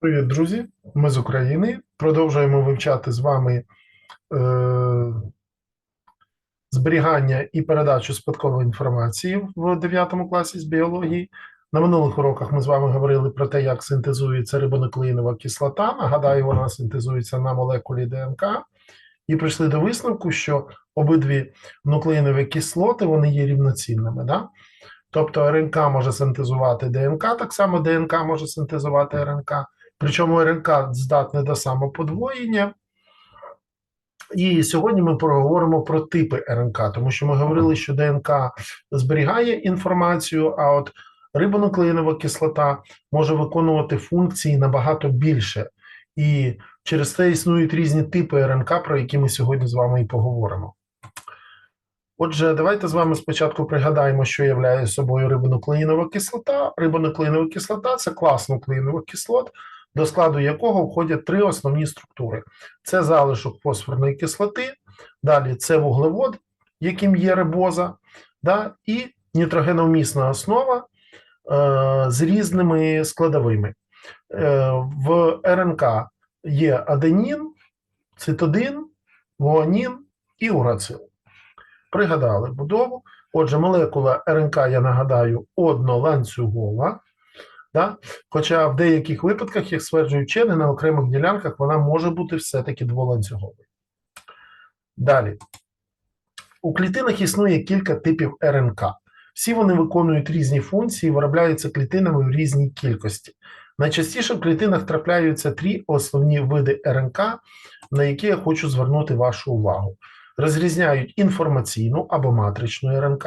Привіт, друзі! Ми з України. Продовжуємо вивчати з вами е, зберігання і передачу спадкової інформації в 9 класі з біології. На минулих уроках ми з вами говорили про те, як синтезується рибонуклеїнова кислота. Нагадаю, вона синтезується на молекулі ДНК. І прийшли до висновку, що обидві нуклеїнові кислоти вони є рівноцінними. Да? Тобто РНК може синтезувати ДНК, так само ДНК може синтезувати РНК. Причому РНК здатне до самоподвоєння. І сьогодні ми поговоримо про типи РНК, тому що ми говорили, що ДНК зберігає інформацію, а от рибонуклеїнова кислота може виконувати функції набагато більше. І через це існують різні типи РНК, про які ми сьогодні з вами і поговоримо. Отже, давайте з вами спочатку пригадаємо, що являє собою рибонуклеїнова кислота. Рибонуклеїнова кислота це клас нуклеїнових кислот, до складу якого входять три основні структури: це залишок фосфорної кислоти, далі це вуглевод, яким є рибоза, да, і нітрогеновмісна основа е, з різними складовими. Е, в РНК є аденін, цитодин, гуанін і урацил. Пригадали будову. Отже, молекула РНК, я нагадаю, одноланцюгова. Да? Хоча в деяких випадках, як стверджують вчені, на окремих ділянках вона може бути все-таки дволанцюговою. Далі. У клітинах існує кілька типів РНК. Всі вони виконують різні функції, і виробляються клітинами в різній кількості. Найчастіше в клітинах трапляються три основні види РНК, на які я хочу звернути вашу увагу. Розрізняють інформаційну або матричну РНК,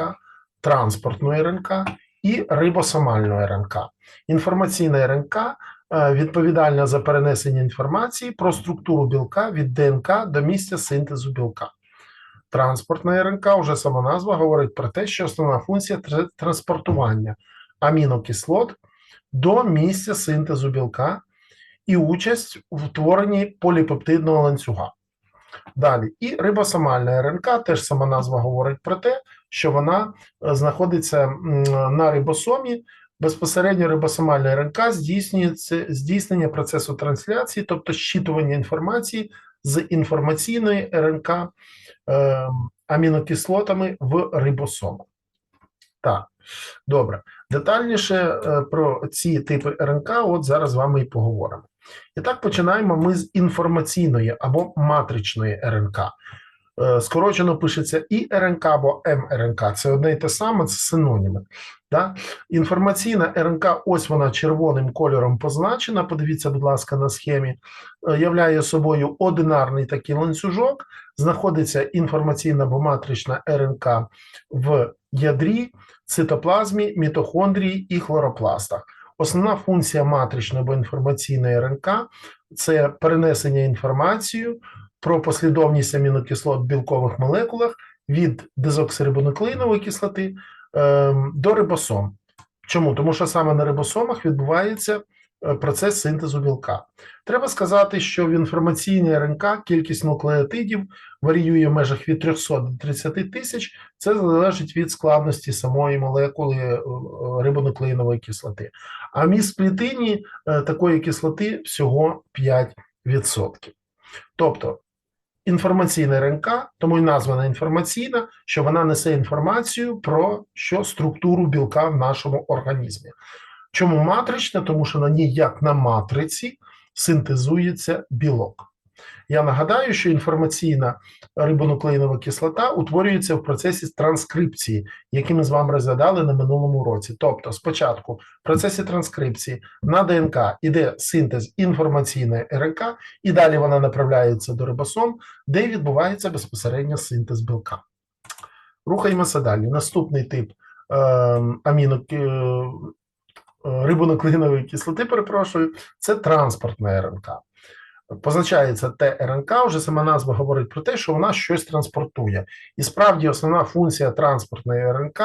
транспортну РНК і рибосомальну РНК. Інформаційна РНК е, відповідальна за перенесення інформації про структуру білка від ДНК до місця синтезу білка. Транспортна РНК, вже сама назва говорить про те, що основна функція транспортування амінокислот до місця синтезу білка і участь в утворенні поліпептидного ланцюга. Далі, і рибосомальна РНК, теж сама назва говорить про те, що вона е, знаходиться на рибосомі. Безпосередньо рибосомальна РНК здійснюється здійснення процесу трансляції, тобто щитування інформації з інформаційної РНК е, амінокислотами в рибосому. Так, добре. Детальніше е, про ці типи РНК, от зараз з вами і поговоримо. І так починаємо ми з інформаційної або матричної РНК. Е, Скорочено пишеться і РНК або МРНК. Це одне і те саме, це синоніми. Да? Інформаційна РНК, ось вона червоним кольором позначена. Подивіться, будь ласка, на схемі. Е, Являє собою одинарний такий ланцюжок. Знаходиться інформаційна або матрична РНК в ядрі, цитоплазмі, мітохондрії і хлоропластах. Основна функція матричної або інформаційної РНК це перенесення інформації про послідовність амінокислот в білкових молекулах від дезоксирибонуклеїнової кислоти ем, до рибосом. Чому? Тому що саме на рибосомах відбувається е, процес синтезу білка. Треба сказати, що в інформаційній РНК кількість нуклеотидів варіює в межах від 300 до 30 тисяч. Це залежить від складності самої молекули е, рибонуклеїнової кислоти. А міст в клітині е, такої кислоти всього 5%. Тобто інформаційна РНК, тому й названа інформаційна, що вона несе інформацію про що структуру білка в нашому організмі. Чому матрична? Тому що на ній, як на матриці, синтезується білок. Я нагадаю, що інформаційна рибонуклеїнова кислота утворюється в процесі транскрипції, який ми з вами розглядали на минулому році. Тобто, спочатку в процесі транскрипції на ДНК іде синтез інформаційної РНК, і далі вона направляється до рибосом, де відбувається безпосередньо синтез білка. Рухаємося далі. Наступний тип е, аміно, рибонуклеїнової кислоти, перепрошую, це транспортна РНК. Позначається ТРНК, вже сама назва говорить про те, що вона щось транспортує. І справді основна функція транспортної РНК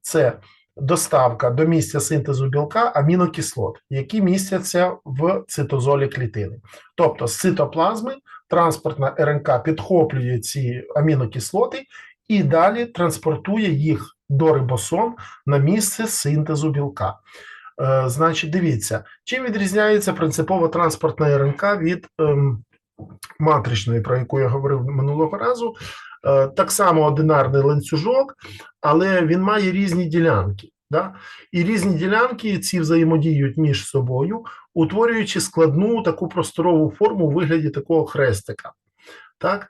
це доставка до місця синтезу білка амінокислот, які містяться в цитозолі клітини. Тобто з цитоплазми транспортна РНК підхоплює ці амінокислоти і далі транспортує їх до рибосом на місце синтезу білка. Е, Значить, дивіться, чим відрізняється принципова транспортна РНК від ем, матричної, про яку я говорив минулого разу. Е, Так само одинарний ланцюжок, але він має різні ділянки. Да? І різні ділянки ці взаємодіють між собою, утворюючи складну таку просторову форму у вигляді такого хрестика. Так?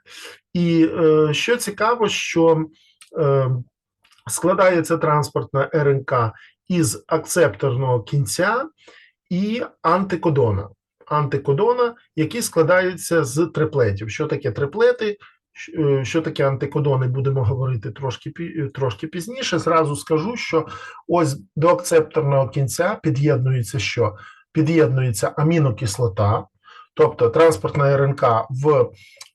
І е, що цікаво, що е, складається транспортна РНК із акцепторного кінця і антикодона. Антикодона, які складаються з триплетів. Що таке триплети? Е, Що таке антикодони, будемо говорити трошки, е, трошки пізніше. Зразу скажу, що ось до акцепторного кінця під'єднується що? Під'єднується амінокислота, тобто транспортна РНК в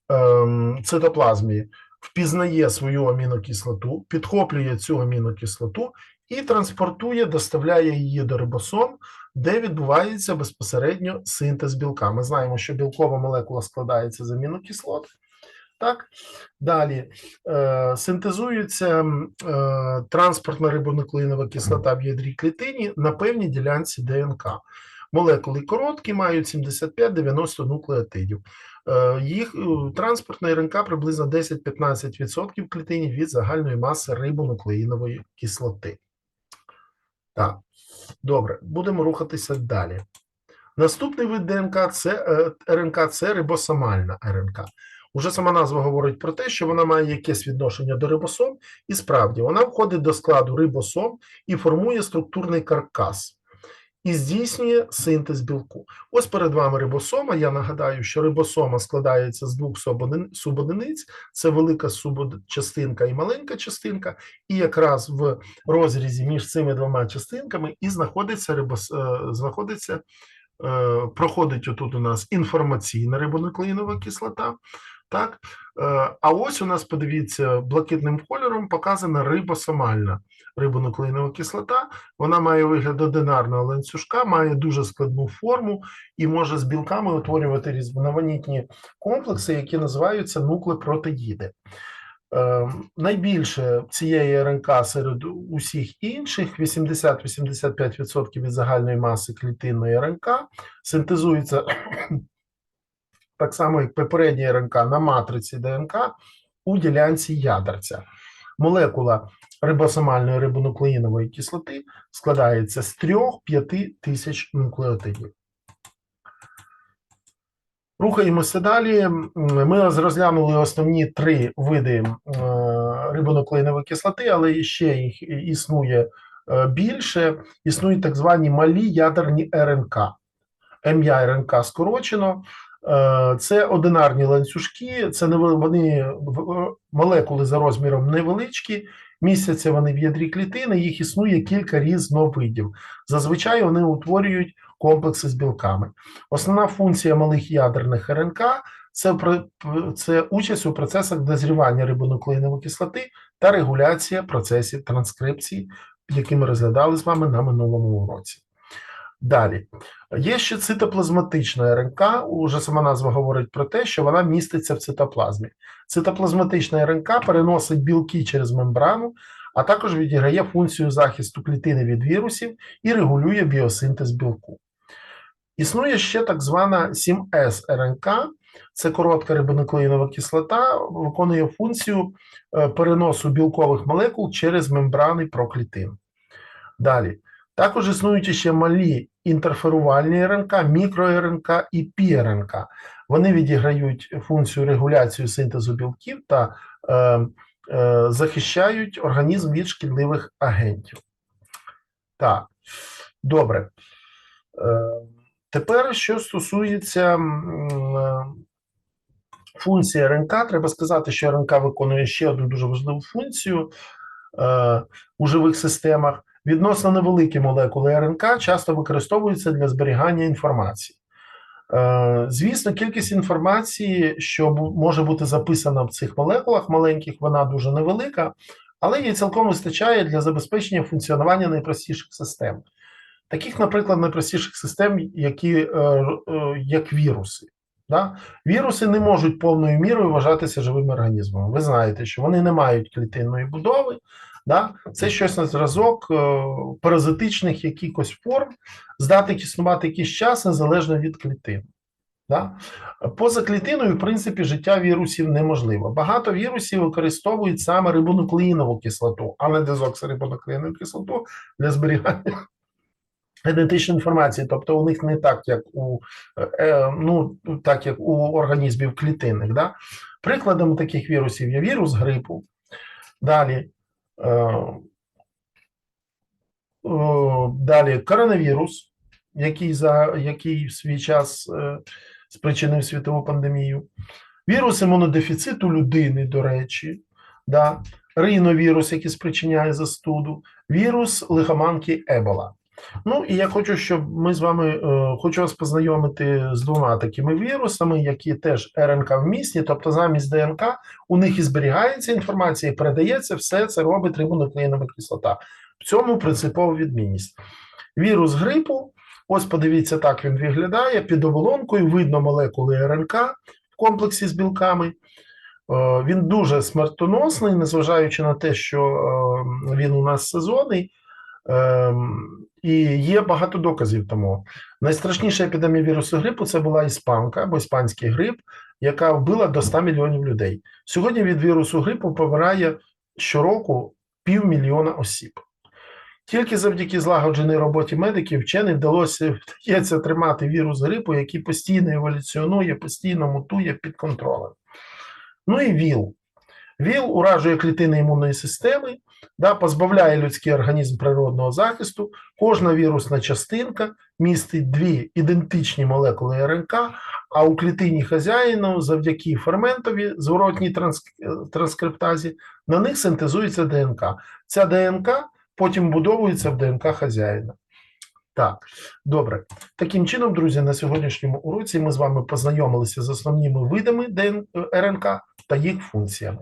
ем, цитоплазмі впізнає свою амінокислоту, підхоплює цю амінокислоту і транспортує, доставляє її до рибосом, де відбувається безпосередньо синтез білка. Ми знаємо, що білкова молекула складається з амінокислот. Так, далі е, синтезується е, транспортна рибонуклеїнова кислота в ядрі клітині на певній ділянці ДНК. Молекули короткі, мають 75-90 нуклеотидів. Е, їх е, транспортна РНК приблизно 10-15% в клітині від загальної маси рибонуклеїнової кислоти. Так, добре, будемо рухатися далі. Наступний вид ДНК це е, РНК це рибосомальна РНК. Уже сама назва говорить про те, що вона має якесь відношення до рибосом, і справді вона входить до складу рибосом і формує структурний каркас і здійснює синтез білку. Ось перед вами рибосома. Я нагадаю, що рибосома складається з двох субодиниць: це велика субчастинка і маленька частинка, і якраз в розрізі між цими двома частинками і знаходиться рибос, е, знаходиться. е, Проходить отут у нас інформаційна рибонуклеїнова кислота. Так? Е, А ось у нас, подивіться, блакитним кольором показана рибосомальна рибонуклеїнова кислота. Вона має вигляд одинарного ланцюжка, має дуже складну форму і може з білками утворювати різноманітні комплекси, які називаються нуклепротеїди. Е, найбільше цієї РНК серед усіх інших 80-85% від загальної маси клітинної РНК синтезується так само, як попередня РНК на матриці ДНК у ділянці ядерця. Молекула рибосомальної рибонуклеїнової кислоти складається з 3-5 тисяч нуклеотидів. Рухаємося далі. Ми розглянули основні три види е, рибонуклеїнової кислоти, але ще їх існує е, більше. Існують так звані малі ядерні РНК. МЯ РНК скорочено. Е, Це одинарні ланцюжки, це не вони молекули за розміром невеличкі, містяться вони в ядрі клітини, їх існує кілька різновидів. Зазвичай вони утворюють комплекси з білками. Основна функція малих ядерних РНК це, це участь у процесах дозрівання рибонуклеїнової кислоти та регуляція процесів транскрипції, які ми розглядали з вами на минулому уроці. Далі. Є ще цитоплазматична РНК, уже сама назва говорить про те, що вона міститься в цитоплазмі. Цитоплазматична РНК переносить білки через мембрану, а також відіграє функцію захисту клітини від вірусів і регулює біосинтез білку. Існує ще так звана 7С РНК, це коротка рибонуклеїнова кислота, виконує функцію е, переносу білкових молекул через мембрани проклітин. Далі. Також існують ще малі інтерферувальні РНК, мікро-РНК і пі-РНК. Вони відіграють функцію регуляції синтезу білків та е, е, захищають організм від шкідливих агентів. Так, добре. Е, тепер, що стосується е, функції РНК, треба сказати, що РНК виконує ще одну дуже важливу функцію е, у живих системах. Відносно невеликі молекули РНК часто використовуються для зберігання інформації. Е, Звісно, кількість інформації, що може бути записана в цих молекулах маленьких, вона дуже невелика, але її цілком вистачає для забезпечення функціонування найпростіших систем. Таких, наприклад, найпростіших систем, які, е, е, як віруси. Да? Віруси не можуть повною мірою вважатися живими організмами. Ви знаєте, що вони не мають клітинної будови, Да? Це щось на зразок е, паразитичних якихось форм, здатних існувати якийсь час незалежно від клітин. Да? Поза клітиною, в принципі, життя вірусів неможливо. Багато вірусів використовують саме рибонуклеїнову кислоту, а не дезоксирибонуклеїнову кислоту для зберігання генетичної інформації. Тобто у них не так, як у, е, ну, так, як у організмів клітинних. Да? Прикладом таких вірусів є вірус грипу. Далі, е, е, далі коронавірус, який, за, який в свій час е, спричинив світову пандемію. Вірус імунодефіциту людини, до речі, да? риновірус, який спричиняє застуду, вірус лихоманки Ебола. Ну і я хочу, щоб ми з вами е, хочу вас познайомити з двома такими вірусами, які теж РНК вмісні, тобто замість ДНК у них і зберігається інформація, і передається, все це робить рибонуклеїнова кислота. В цьому принципова відмінність. Вірус грипу, ось подивіться, так він виглядає. Під оболонкою видно молекули РНК в комплексі з білками. Е, Він дуже смертоносний, незважаючи на те, що е, він у нас сезонний. І є багато доказів тому. Найстрашніша епідемія вірусу грипу це була іспанка або іспанський грип, яка вбила до 100 мільйонів людей. Сьогодні від вірусу грипу помирає щороку півмільйона осіб. Тільки завдяки злагодженій роботі медиків вченим вдалося вдається тримати вірус грипу, який постійно еволюціонує, постійно мутує під контролем. Ну і ВІЛ. ВІЛ уражує клітини імунної системи, да, позбавляє людський організм природного захисту. Кожна вірусна частинка містить дві ідентичні молекули РНК, а у клітині хазяїну завдяки ферментові зворотній транскриптазі на них синтезується ДНК. Ця ДНК потім будовується в ДНК хазяїна. Так, добре. Таким чином, друзі, на сьогоднішньому уроці ми з вами познайомилися з основними видами ДН... РНК та їх функціями.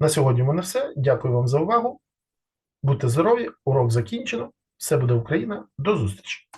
На сьогодні в мене все. Дякую вам за увагу. Будьте здорові, урок закінчено. Все буде Україна. До зустрічі!